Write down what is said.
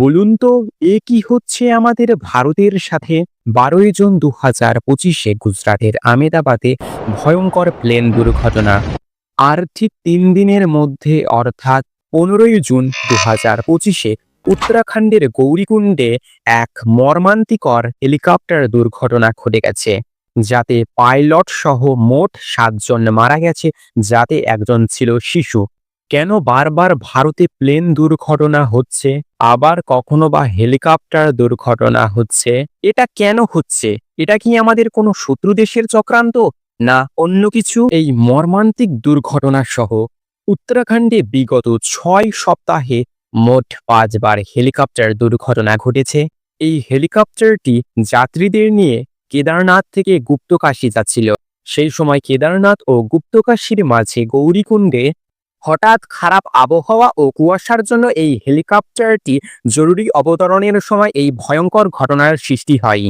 বলুন তো, এ কি হচ্ছে আমাদের ভারতের সাথে? বারোই জুন দু হাজার পঁচিশে গুজরাটের আমেদাবাদে ভয়ঙ্কর প্লেন দুর্ঘটনা। আর ঠিক তিন দিনের মধ্যে, অর্থাৎ পনেরোই জুন দু হাজার পঁচিশে উত্তরাখণ্ডের গৌরীকুণ্ডে এক মর্মান্তিকর হেলিকপ্টার দুর্ঘটনা ঘটে গেছে, যাতে পাইলট সহ মোট সাতজন মারা গেছে, যাতে একজন ছিল শিশু। কেন বারবার ভারতে প্লেন দুর্ঘটনা হচ্ছে? আবার কখনো বা হেলিকপ্টার দুর্ঘটনা হচ্ছে? এটা কেন হচ্ছে? এটা কি আমাদের কোনো শত্রু দেশের চক্রান্ত? না, অন্য কিছু? এই মর্মান্তিক দুর্ঘটনা সহ উত্তরাখণ্ডে বিগত ছয় সপ্তাহে মোট পাঁচবার হেলিকপ্টার দুর্ঘটনা ঘটেছে। এই হেলিকপ্টারটি যাত্রীদের নিয়ে কেদারনাথ থেকে গুপ্তকাশী যাচ্ছিল। সেই সময় কেদারনাথ ও গুপ্তকাশীর মাঝে গৌরীকুণ্ডে হঠাৎ খারাপ আবহাওয়া ও কুয়াশার জন্য এই হেলিকপ্টারটি জরুরি অবতরণের সময় এই ভয়ঙ্কর ঘটনার সৃষ্টি হয়।